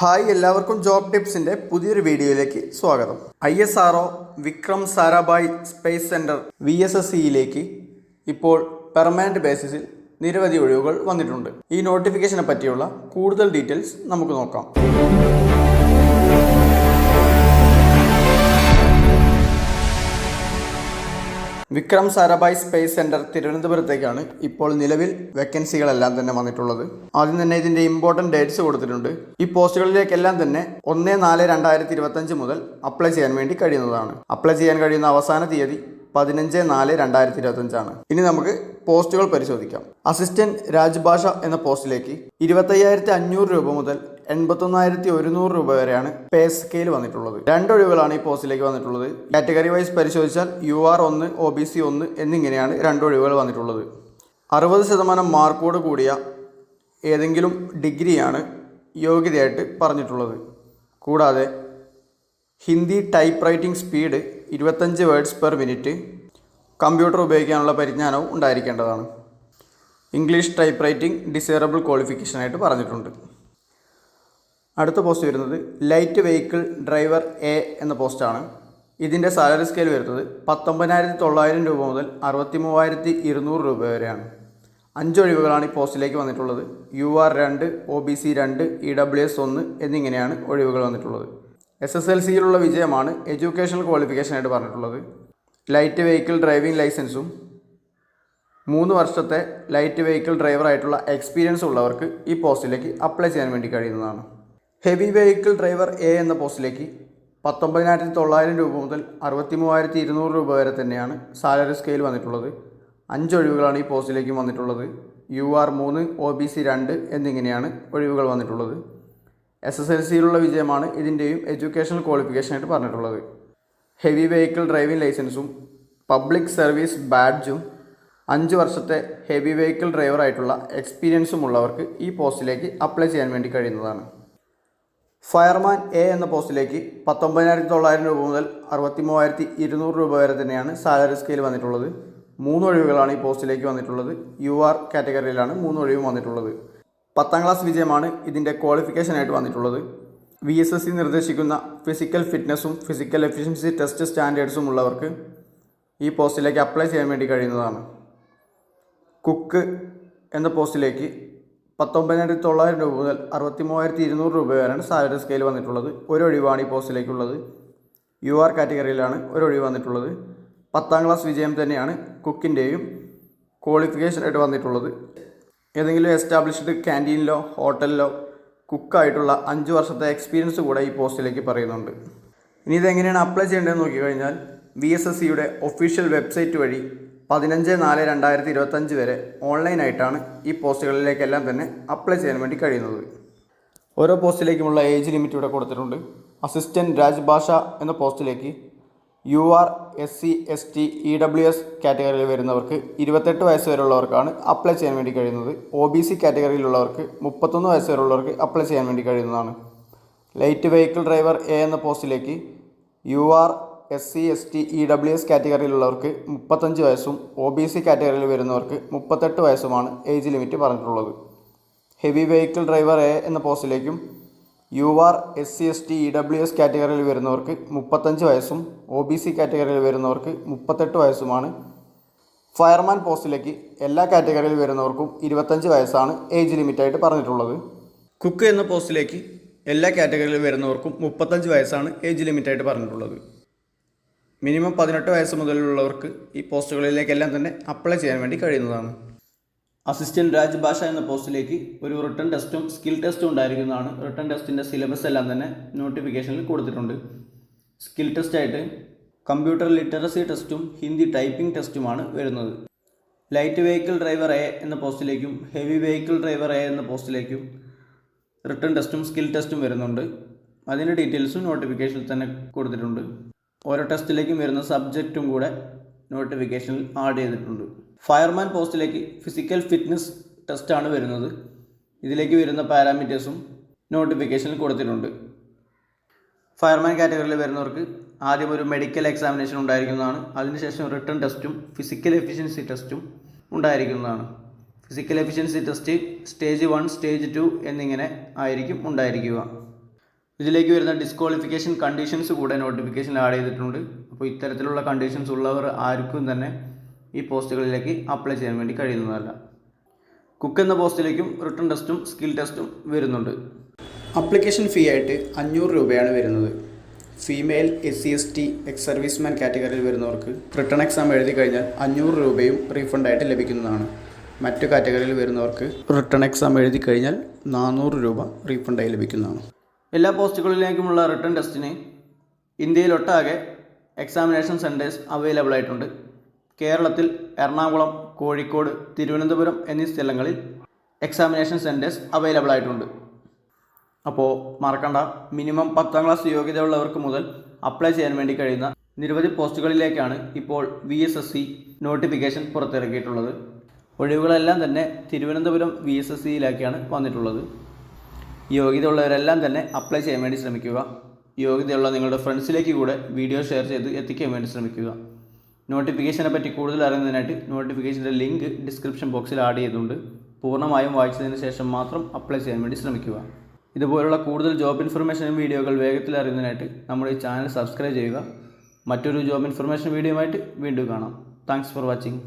Hi എല്ലാവർക്കും job ടിപ്സിന്റെ പുതിയൊരു വീഡിയോയിലേക്ക് സ്വാഗതം. I S R Vikram Sarabhai Space Centre V S S സിയിലേക്ക് ഇപ്പോൾ പെർമനന്റ് ബേസിസിൽ നിരവധി ഒഴിവുകൾ വന്നിട്ടുണ്ട്. ഈ നോട്ടിഫിക്കേഷനെ പറ്റിയുള്ള കൂടുതൽ ഡീറ്റെയിൽസ് നമുക്ക് നോക്കാം. വിക്രം സാരാഭായ് സ്പേസ് സെന്റർ തിരുവനന്തപുരത്തേക്കാണ് ഇപ്പോൾ നിലവിൽ വേക്കൻസികളെല്ലാം തന്നെ വന്നിട്ടുള്ളത്. ആദ്യം തന്നെ ഇതിന്റെ ഇമ്പോർട്ടന്റ് ഡേറ്റ്സ് കൊടുത്തിട്ടുണ്ട്. ഈ പോസ്റ്റുകളിലേക്കെല്ലാം തന്നെ ഒന്ന് നാല് രണ്ടായിരത്തി ഇരുപത്തഞ്ച് മുതൽ അപ്ലൈ ചെയ്യാൻ വേണ്ടി കഴിയുന്നതാണ്. അപ്ലൈ ചെയ്യാൻ കഴിയുന്ന അവസാന തീയതി പതിനഞ്ച് നാല് രണ്ടായിരത്തി ഇരുപത്തഞ്ചാണ് ഇനി നമുക്ക് പോസ്റ്റുകൾ പരിശോധിക്കാം. അസിസ്റ്റന്റ് രാജ്ഭാഷ എന്ന പോസ്റ്റിലേക്ക് ഇരുപത്തയ്യായിരത്തി അഞ്ഞൂറ് രൂപ മുതൽ എൺപത്തൊന്നായിരത്തി ഒരുന്നൂറ് രൂപ വരെയാണ് പേ സ്കെയിൽ വന്നിട്ടുള്ളത്. രണ്ടൊഴിവുകളാണ് ഈ പോസ്റ്റിലേക്ക് വന്നിട്ടുള്ളത്. കാറ്റഗറി വൈസ് പരിശോധിച്ചാൽ യു ആർ ഒന്ന് ഒ ബി സി ഒന്ന് എന്നിങ്ങനെയാണ് രണ്ടൊഴിവുകൾ വന്നിട്ടുള്ളത്. അറുപത് ശതമാനം മാർക്കോട് കൂടിയ ഏതെങ്കിലും ഡിഗ്രിയാണ് യോഗ്യതയായിട്ട് പറഞ്ഞിട്ടുള്ളത്. കൂടാതെ ഹിന്ദി ടൈപ്പ് റൈറ്റിംഗ് സ്പീഡ് ഇരുപത്തഞ്ച് വേർഡ്സ് പെർ മിനിറ്റ് കമ്പ്യൂട്ടർ ഉപയോഗിക്കാനുള്ള പരിജ്ഞാനവും ഉണ്ടായിരിക്കേണ്ടതാണ്. ഇംഗ്ലീഷ് ടൈപ്പ് റൈറ്റിംഗ് ഡിസേറബിൾ ക്വാളിഫിക്കേഷനായിട്ട് പറഞ്ഞിട്ടുണ്ട്. അടുത്ത പോസ്റ്റ് വരുന്നത് ലൈറ്റ് വെഹിക്കിൾ ഡ്രൈവർ എ എന്ന പോസ്റ്റാണ്. ഇതിന്റെ സാലറി സ്കെയിൽ വരുന്നത് പത്തൊമ്പതിനായിരത്തി തൊള്ളായിരം രൂപ മുതൽ അറുപത്തി മൂവായിരത്തി ഇരുന്നൂറ് രൂപ വരെയാണ്. അഞ്ച് ഒഴിവുകളാണ് ഈ പോസ്റ്റിലേക്ക് വന്നിട്ടുള്ളത്. യു ആർ രണ്ട് ഒ ബി സി രണ്ട് ഇ ഡബ്ല്യു എസ് ഒന്ന് എന്നിങ്ങനെയാണ് ഒഴിവുകൾ വന്നിട്ടുള്ളത്. എസ് എസ് എൽ സിയിലുള്ള വിജയമാണ് എഡ്യൂക്കേഷണൽ ക്വാളിഫിക്കേഷനായിട്ട് പറഞ്ഞിട്ടുള്ളത്. ലൈറ്റ് വെഹിക്കിൾ ഡ്രൈവിംഗ് ലൈസൻസും മൂന്ന് വർഷത്തെ ലൈറ്റ് വെഹിക്കിൾ ഡ്രൈവറായിട്ടുള്ള എക്സ്പീരിയൻസ് ഉള്ളവർക്ക് ഈ പോസ്റ്റിലേക്ക് അപ്ലൈ ചെയ്യാൻ വേണ്ടി കഴിയുന്നതാണ്. ഹെവി വെഹിക്കിൾ ഡ്രൈവർ എ എന്ന പോസ്റ്റിലേക്ക് പത്തൊമ്പതിനായിരത്തി തൊള്ളായിരം രൂപ മുതൽ അറുപത്തി മൂവായിരത്തി ഇരുന്നൂറ് രൂപ വരെ തന്നെയാണ് സാലറി സ്കെയിൽ വന്നിട്ടുള്ളത്. അഞ്ച് ഒഴിവുകളാണ് ഈ പോസ്റ്റിലേക്ക് വന്നിട്ടുള്ളത്. യു ആർ മൂന്ന് ഒ ബി സി രണ്ട് എന്നിങ്ങനെയാണ് ഒഴിവുകൾ വന്നിട്ടുള്ളത്. എസ് എസ് എൽ സിയിലുള്ള വിജയമാണ് ഇതിന്റെയും എഡ്യൂക്കേഷണൽ ക്വാളിഫിക്കേഷനായിട്ട് പറഞ്ഞിട്ടുള്ളത്. ഹെവി വെഹിക്കിൾ ഡ്രൈവിംഗ് ലൈസൻസും പബ്ലിക് സർവീസ് ബാഡ്ജും അഞ്ച് വർഷത്തെ ഹെവി വെഹിക്കിൾ ഡ്രൈവറായിട്ടുള്ള എക്സ്പീരിയൻസും ഉള്ളവർക്ക് ഈ പോസ്റ്റിലേക്ക് അപ്ലൈ ചെയ്യാൻ വേണ്ടി കഴിയുന്നതാണ്. ഫയർമാൻ എ എന്ന പോസ്റ്റിലേക്ക് പത്തൊമ്പതിനായിരത്തി തൊള്ളായിരം രൂപ മുതൽ അറുപത്തി മൂവായിരത്തി ഇരുന്നൂറ് രൂപ വരെ തന്നെയാണ് സാലറി സ്കെയിൽ വന്നിട്ടുള്ളത്. മൂന്ന് ഒഴിവുകളാണ് ഈ പോസ്റ്റിലേക്ക് വന്നിട്ടുള്ളത്. യു ആർ കാറ്റഗറിയിലാണ് മൂന്ന് ഒഴിവും വന്നിട്ടുള്ളത്. പത്താം ക്ലാസ് വിജയമാണ് ഇതിന്റെ ക്വാളിഫിക്കേഷനായിട്ട് വന്നിട്ടുള്ളത്. വി എസ് എസ് സി നിർദ്ദേശിക്കുന്ന ഫിസിക്കൽ ഫിറ്റ്നസ്സും ഫിസിക്കൽ എഫിഷ്യൻസി ടെസ്റ്റ് സ്റ്റാൻഡേർഡ്സും ഉള്ളവർക്ക് ഈ പോസ്റ്റിലേക്ക് അപ്ലൈ ചെയ്യാൻ വേണ്ടി കഴിയുന്നതാണ്. കുക്ക് എന്ന പോസ്റ്റിലേക്ക് പത്തൊമ്പതിനായിരത്തി തൊള്ളായിരം രൂപ മുതൽ അറുപത്തി മൂവായിരത്തി ഇരുന്നൂറ് രൂപ വരെയാണ് സാലറി സ്കെയിൽ വന്നിട്ടുള്ളത്. ഒരു ഒഴിവാണ് ഈ പോസ്റ്റിലേക്കുള്ളത്. യു ആർ കാറ്റഗറിയിലാണ് ഒരു ഒഴിവ് വന്നിട്ടുള്ളത്. പത്താം ക്ലാസ് വിജയം തന്നെയാണ് കുക്കിന്റെയും ക്വാളിഫിക്കേഷനായിട്ട് വന്നിട്ടുള്ളത്. ഏതെങ്കിലും എസ്റ്റാബ്ലിഷ്ഡ് ക്യാന്റീനിലോ ഹോട്ടലിലോ കുക്കായിട്ടുള്ള അഞ്ച് വർഷത്തെ എക്സ്പീരിയൻസ് കൂടെ ഈ പോസ്റ്റിലേക്ക് പറയുന്നുണ്ട്. ഇനി ഇതെങ്ങനെയാണ് അപ്ലൈ ചെയ്യേണ്ടതെന്ന് നോക്കിക്കഴിഞ്ഞാൽ വി എസ് എസ് സിയുടെ ഒഫീഷ്യൽ വെബ്സൈറ്റ് വഴി പതിനഞ്ച് നാല് രണ്ടായിരത്തി ഇരുപത്തഞ്ച് വരെ ഓൺലൈനായിട്ടാണ് ഈ പോസ്റ്റുകളിലേക്കെല്ലാം തന്നെ അപ്ലൈ ചെയ്യാൻ വേണ്ടി കഴിയുന്നത്. ഓരോ പോസ്റ്റിലേക്കുമുള്ള ഏജ് ലിമിറ്റ് ഇവിടെ കൊടുത്തിട്ടുണ്ട്. അസിസ്റ്റന്റ് രാജ്ഭാഷ എന്ന പോസ്റ്റിലേക്ക് U R S C S T E W S കാറ്റഗറിയിൽ വരുന്നവർക്ക് ഇരുപത്തെട്ട് വയസ്സ് വരെയുള്ളവർക്കാണ് അപ്ലൈ ചെയ്യാൻ വേണ്ടി കഴിയുന്നത്. ഒ ബി സി കാറ്റഗറിയിലുള്ളവർക്ക് മുപ്പത്തൊന്ന് വയസ്സ് വരെയുള്ളവർക്ക് അപ്ലൈ ചെയ്യാൻ വേണ്ടി കഴിയുന്നതാണ്. ലൈറ്റ് വെഹിക്കിൾ ഡ്രൈവർ എ എന്ന പോസ്റ്റിലേക്ക് U R S C S T E W S കാറ്റഗറിയിലുള്ളവർക്ക് മുപ്പത്തഞ്ച് വയസ്സും ഒ ബി സി കാറ്റഗറിയിൽ വരുന്നവർക്ക് മുപ്പത്തെട്ട് വയസ്സുമാണ് ഏജ് ലിമിറ്റ് പറഞ്ഞിട്ടുള്ളത്. ഹെവി വെഹിക്കിൾ ഡ്രൈവർ എ എന്ന പോസ്റ്റിലേക്കും U R S C S T E W S കാറ്റഗറിയിൽ വരുന്നവർക്ക് മുപ്പത്തഞ്ച് വയസ്സും ഒ ബി സി കാറ്റഗറിയിൽ വരുന്നവർക്ക് മുപ്പത്തെട്ട് വയസ്സുമാണ്. ഫയർമാൻ പോസ്റ്റിലേക്ക് എല്ലാ കാറ്റഗറിയിൽ വരുന്നവർക്കും ഇരുപത്തഞ്ച് വയസ്സാണ് ഏജ് ലിമിറ്റായിട്ട് പറഞ്ഞിട്ടുള്ളത്. കുക്ക് എന്ന പോസ്റ്റിലേക്ക് എല്ലാ കാറ്റഗറിയിൽ വരുന്നവർക്കും മുപ്പത്തഞ്ച് വയസ്സാണ് ഏജ് ലിമിറ്റായിട്ട് പറഞ്ഞിട്ടുള്ളത്. മിനിമം പതിനെട്ട് വയസ്സ് മുതലുള്ളവർക്ക് ഈ പോസ്റ്റുകളിലേക്കെല്ലാം തന്നെ അപ്ലൈ ചെയ്യാൻ വേണ്ടി കഴിയുന്നതാണ്. അസിസ്റ്റന്റ് രാജ്ഭാഷ എന്ന പോസ്റ്റിലേക്ക് ഒരു റിട്ടേൺ ടെസ്റ്റും സ്കിൽ ടെസ്റ്റും ഉണ്ടായിരിക്കുന്നതാണ്. റിട്ടേൺ ടെസ്റ്റിന്റെ സിലബസ് എല്ലാം തന്നെ നോട്ടിഫിക്കേഷനിൽ കൊടുത്തിട്ടുണ്ട്. സ്കിൽ ടെസ്റ്റായിട്ട് കമ്പ്യൂട്ടർ ലിറ്ററസി ടെസ്റ്റും ഹിന്ദി ടൈപ്പിംഗ് ടെസ്റ്റുമാണ് വരുന്നത്. ലൈറ്റ് വെഹിക്കിൾ ഡ്രൈവർ എ എന്ന പോസ്റ്റിലേക്കും ഹെവി വെഹിക്കിൾ ഡ്രൈവർ എ എന്ന പോസ്റ്റിലേക്കും റിട്ടേൺ ടെസ്റ്റും സ്കിൽ ടെസ്റ്റും വരുന്നുണ്ട്. അതിന്റെ ഡീറ്റെയിൽസും നോട്ടിഫിക്കേഷനിൽ തന്നെ കൊടുത്തിട്ടുണ്ട്. ഓരോ ടെസ്റ്റിലേക്കും വരുന്ന സബ്ജക്റ്റും കൂടെ നോട്ടിഫിക്കേഷനിൽ ആഡ് ചെയ്തിട്ടുണ്ട്. ഫയർമാൻ പോസ്റ്റിലേക്ക് ഫിസിക്കൽ ഫിറ്റ്നസ് ടെസ്റ്റാണ് വരുന്നത്. ഇതിലേക്ക് വരുന്ന പാരാമീറ്റേഴ്സും നോട്ടിഫിക്കേഷനിൽ കൊടുത്തിട്ടുണ്ട്. ഫയർമാൻ കാറ്റഗറിയിൽ വരുന്നവർക്ക് ആദ്യം ഒരു മെഡിക്കൽ എക്സാമിനേഷൻ ഉണ്ടായിരിക്കുന്നതാണ്. അതിനുശേഷം റിട്ടേൺ ടെസ്റ്റും ഫിസിക്കൽ എഫിഷ്യൻസി ടെസ്റ്റും ഉണ്ടായിരിക്കുന്നതാണ്. Physical efficiency test stage one stage two എന്നിങ്ങനെ ആയിരിക്കും ഉണ്ടായിരിക്കുക. ഇതിലേക്ക് വരുന്ന ഡിസ്ക്വാളിഫിക്കേഷൻ കണ്ടീഷൻസ് കൂടെ നോട്ടിഫിക്കേഷൻ ആഡ് ചെയ്തിട്ടുണ്ട്. അപ്പോൾ ഇത്തരത്തിലുള്ള കണ്ടീഷൻസ് ഉള്ളവർ ആർക്കും തന്നെ ഈ പോസ്റ്റുകളിലേക്ക് അപ്ലൈ ചെയ്യാൻ വേണ്ടി കഴിയുന്നതല്ല. കുക്ക് എന്ന പോസ്റ്റിലേക്കും റിട്ടേൺ ടെസ്റ്റും സ്കിൽ ടെസ്റ്റും വരുന്നുണ്ട്. അപ്ലിക്കേഷൻ ഫീ ആയിട്ട് അഞ്ഞൂറ് രൂപയാണ് വരുന്നത്. Female S C S T ex serviceman കാറ്റഗറിയിൽ വരുന്നവർക്ക് റിട്ടേൺ എക്സാം എഴുതി കഴിഞ്ഞാൽ അഞ്ഞൂറ് രൂപയും റീഫണ്ടായിട്ട് ലഭിക്കുന്നതാണ്. മറ്റു കാറ്റഗറിയിൽ വരുന്നവർക്ക് റിട്ടേൺ എക്സാം എഴുതി കഴിഞ്ഞാൽ നാനൂറ് രൂപ റീഫണ്ടായി ലഭിക്കുന്നതാണ്. എല്ലാ പോസ്റ്റുകളിലേക്കുമുള്ള റിട്ടേൺ ടെസ്റ്റിന് ഇന്ത്യയിലൊട്ടാകെ എക്സാമിനേഷൻ സെന്റേഴ്സ് അവൈലബിൾ ആയിട്ടുണ്ട്. കേരളത്തിൽ എറണാകുളം കോഴിക്കോട് തിരുവനന്തപുരം എന്നീ സ്ഥലങ്ങളിൽ എക്സാമിനേഷൻ സെന്റേഴ്സ് അവൈലബിൾ ആയിട്ടുണ്ട്. അപ്പോൾ മറക്കണ്ട മിനിമം പത്താം ക്ലാസ് യോഗ്യതയുള്ളവർക്ക് മുതൽ അപ്ലൈ ചെയ്യാൻ വേണ്ടി കഴിയുന്ന നിരവധി പോസ്റ്റുകളിലേക്കാണ് ഇപ്പോൾ V S S C notification പുറത്തിറക്കിയിട്ടുള്ളത്. ഒഴിവുകളെല്ലാം തന്നെ തിരുവനന്തപുരം വി എസ് എസ് സിയിലേക്കാണ് വന്നിട്ടുള്ളത്. യോഗ്യതയുള്ളവരെല്ലാം തന്നെ അപ്ലൈ ചെയ്യാൻ വേണ്ടി ശ്രമിക്കുക. യോഗ്യതയുള്ള നിങ്ങളുടെ ഫ്രണ്ട്സിലേക്ക് കൂടെ വീഡിയോ ഷെയർ ചെയ്ത് എത്തിക്കാൻ വേണ്ടി ശ്രമിക്കുക. നോട്ടിഫിക്കേഷനെ പറ്റി കൂടുതൽ അറിയുന്നതിനായിട്ട് നോട്ടിഫിക്കേഷന്റെ ലിങ്ക് ഡിസ്ക്രിപ്ഷൻ ബോക്സിൽ ആഡ് ചെയ്തുകൊണ്ട് പൂർണമായും വായിച്ചതിന് ശേഷം മാത്രം അപ്ലൈ ചെയ്യാൻ വേണ്ടി ശ്രമിക്കുക. ഇതുപോലുള്ള കൂടുതൽ ജോബ് ഇൻഫർമേഷനും വീഡിയോകൾ വേഗത്തിൽ അറിയുന്നതിനായിട്ട് നമ്മുടെ ഈ ചാനൽ സബ്സ്ക്രൈബ് ചെയ്യുക. മറ്റൊരു ജോബ് ഇൻഫർമേഷൻ വീഡിയോയുമായിട്ട് വീണ്ടും കാണാം. Thanks for watching